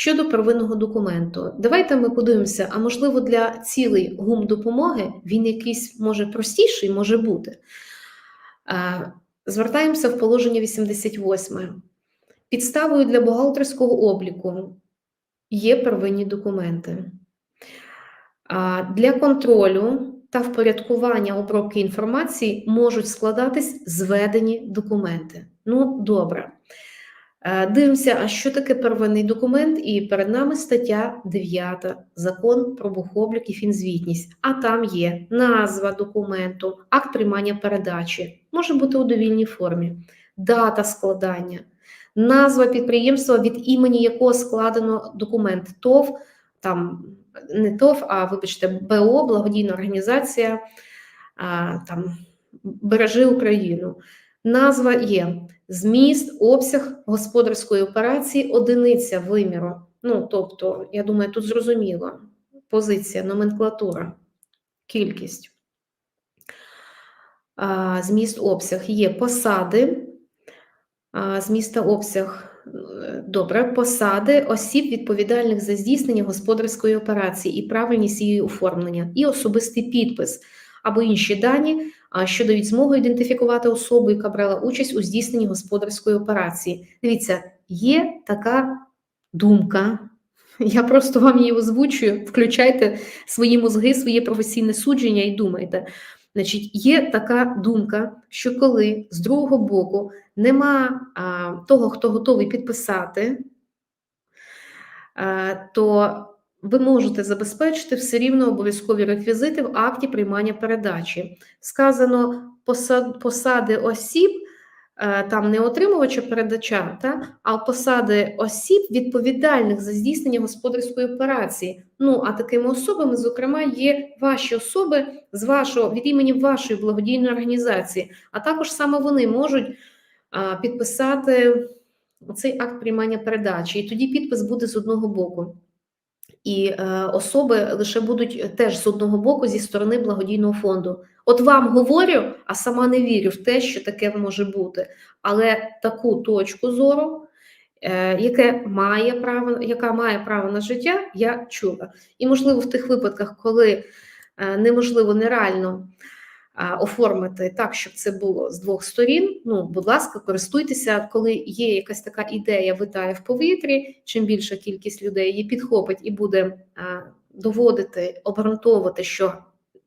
Щодо первинного документу, давайте ми подивимося, а можливо для цілей гум допомоги він якийсь може простіший може бути. Е, Звертаємося в положення 88. Підставою для бухгалтерського обліку є первинні документи. Для контролю та впорядкування обробки інформації можуть складатись зведені документи. Ну, добре. Е, Дивимося, а що таке первинний документ? І перед нами стаття 9 Закон про бухоблік і фінзвітність. А там є назва документу, акт приймання передачі, може бути у довільній формі, дата складання, назва підприємства, від імені якого складено документ ТОВ, там не ТОВ, а вибачте, БО, благодійна організація, а, там Бережи Україну. Назва є зміст, обсяг господарської операції, одиниця виміру. Ну, тобто, я думаю, тут зрозуміло. Позиція, номенклатура, кількість. Зміст, обсяг є посади, а, зміст та обсяг. Добре, посади осіб, відповідальних за здійснення господарської операції і правильність її оформлення, і особистий підпис або інші дані, що дають змогу ідентифікувати особу, яка брала участь у здійсненні господарської операції. Дивіться, є така думка. Я просто вам її озвучую. Включайте свої мозги, своє професійне судження і думайте. Значить, є така думка, що коли з другого боку нема а, того, хто готовий підписати, а, то ви можете забезпечити все рівно обов'язкові реквізити в акті приймання передачі. Сказано посад, посади осіб, е, там не отримувача передача, та, а посади осіб, відповідальних за здійснення господарської операції. Ну, а такими особами, зокрема, є ваші особи з вашого від імені вашої благодійної організації, а також саме вони можуть підписати цей акт приймання передачі, і тоді підпис буде з одного боку. І е, особи лише будуть теж з одного боку зі сторони благодійного фонду. От вам говорю, а сама не вірю в те, що таке може бути. Але таку точку зору, е, яке має право, яка має право на життя, я чула. І можливо, в тих випадках, коли е, неможливо нереально оформити так, щоб це було з двох сторін. Ну, будь ласка, користуйтеся, коли є якась така ідея, витає в повітрі. Чим більша кількість людей її підхопить і буде доводити, обґрунтовувати, що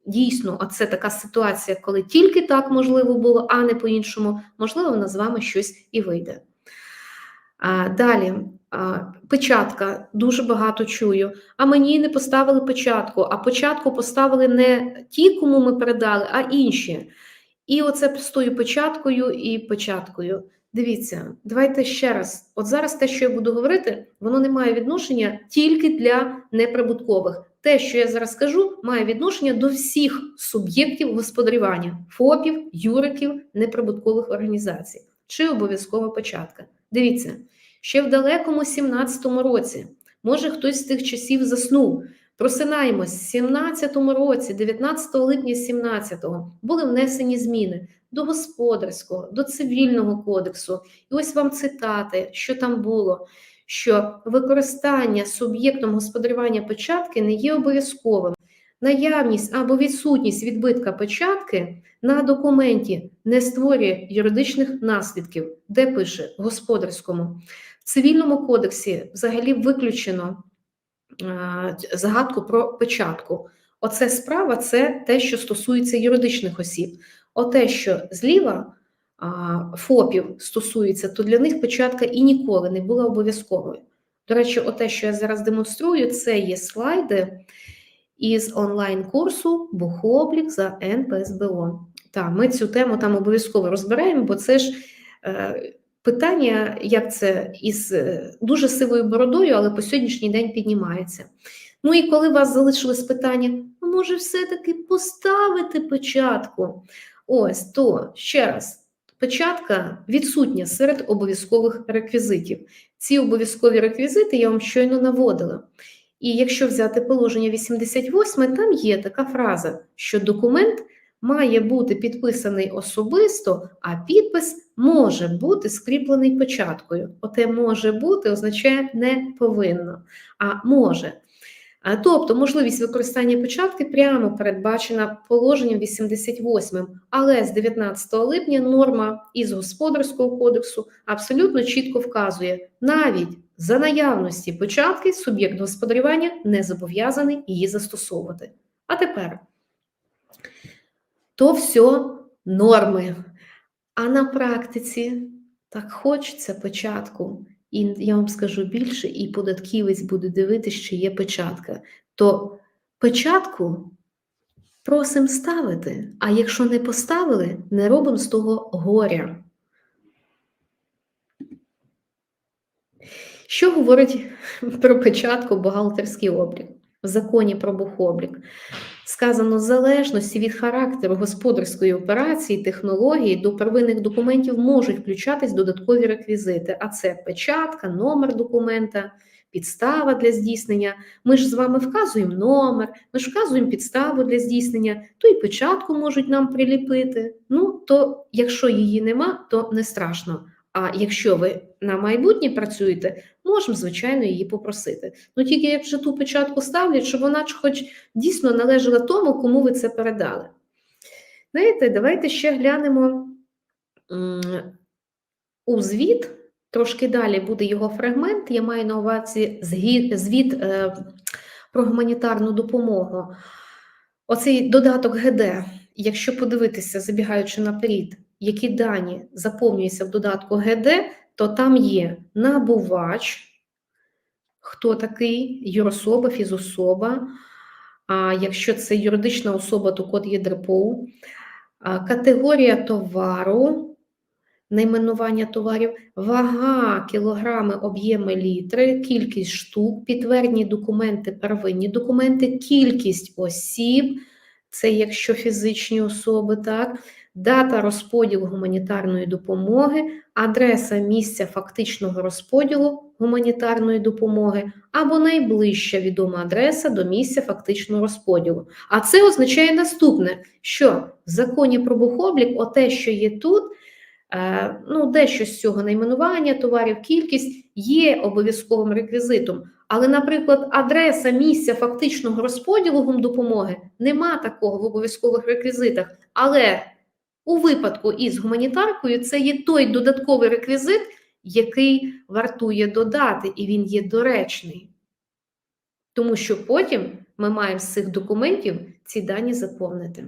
дійсно оце така ситуація, коли тільки так можливо було, а не по-іншому, можливо, вона з вами щось і вийде. Далі, печатка, дуже багато чую. А мені не поставили печатку, а початку поставили не ті, кому ми передали, а інші. І оце з тою печаткою і печаткою. Дивіться, давайте ще раз. От зараз те, що я буду говорити, воно не має відношення тільки для неприбуткових. Те, що я зараз скажу, має відношення до всіх суб'єктів господарювання, ФОПів, юриків, неприбуткових організацій. Чи обов'язкова початка. Дивіться, ще в далекому 17-му році, може хтось з тих часів заснув. Просинаємось, в 17-му році, 19 липня 17-го, були внесені зміни до господарського, до цивільного кодексу. І ось вам цитати, що там було, що використання суб'єктом господарювання печатки не є обов'язковим. Наявність або відсутність відбитка печатки на документі не створює юридичних наслідків, де пише господарському. В цивільному кодексі взагалі виключено е, загадку про печатку. Оце справа це те, що стосується юридичних осіб. Оте, що зліва ФОПів стосується, то для них печатка і ніколи не була обов'язковою. До речі, оте, що я зараз демонструю, це є слайди із онлайн-курсу Бухоблік за НПСБО. Так, ми цю тему там обов'язково розбираємо, бо це ж е, питання, як це із е, дуже сивою бородою, але по сьогоднішній день піднімається. Ну і коли вас залишилось питання, ну, може, все-таки поставити печатку? Ось то ще раз. Печатка відсутня серед обов'язкових реквізитів. Ці обов'язкові реквізити я вам щойно наводила. І якщо взяти положення 88, там є така фраза, що документ має бути підписаний особисто, а підпис може бути скріплений печаткою. Оте може бути означає не повинно, а може. Тобто можливість використання печатки прямо передбачена положенням 88, але з 19 липня норма із господарського кодексу абсолютно чітко вказує, навіть за наявності печатки суб'єкт господарювання не зобов'язаний її застосовувати. А тепер то все норми. А на практиці так хочеться печатку. І я вам скажу більше, і податківець буде дивитися, що є печатка. То печатку просимо ставити. А якщо не поставили, не робимо з того горя. Що говорить про печатку бухгалтерський облік? В законі про бухоблік сказано, залежності від характеру господарської операції, технології до первинних документів можуть включатись додаткові реквізити, а це печатка, номер документа, підстава для здійснення. Ми ж з вами вказуємо номер, ми ж вказуємо підставу для здійснення, то і печатку можуть нам приліпити. Ну, то якщо її нема, то не страшно. А якщо ви на майбутнє працюєте, можемо, звичайно, її попросити. Ну тільки як вже ту печатку ставлять, щоб вона ж хоч дійсно належала тому, кому ви це передали. Знаєте, давайте ще глянемо у звіт. Трошки далі буде його фрагмент. Я маю на увазі звіт е, про гуманітарну допомогу. Оцей додаток ГД, якщо подивитися, забігаючи наперед, які дані заповнюються в додатку ГД, то там є набувач, хто такий, юрособа, фізособа. А якщо це юридична особа, то код є ДРПО, а, категорія товару, найменування товарів, вага, кілограми, об'єми літри, кількість штук, підтвердні документи, первинні документи, кількість осіб, це якщо фізичні особи, так, дата розподілу гуманітарної допомоги, адреса місця фактичного розподілу гуманітарної допомоги або найближча відома адреса до місця фактичного розподілу. А це означає наступне, що в законі про бухоблік, оте, що є тут, е, ну, дещо з цього найменування товарів, кількість є обов'язковим реквізитом. Але, наприклад, адреса місця фактичного розподілу гумдопомоги нема такого в обов'язкових реквізитах. Але у випадку із гуманітаркою це є той додатковий реквізит, який вартує додати, і він є доречний. Тому що потім ми маємо з цих документів ці дані заповнити.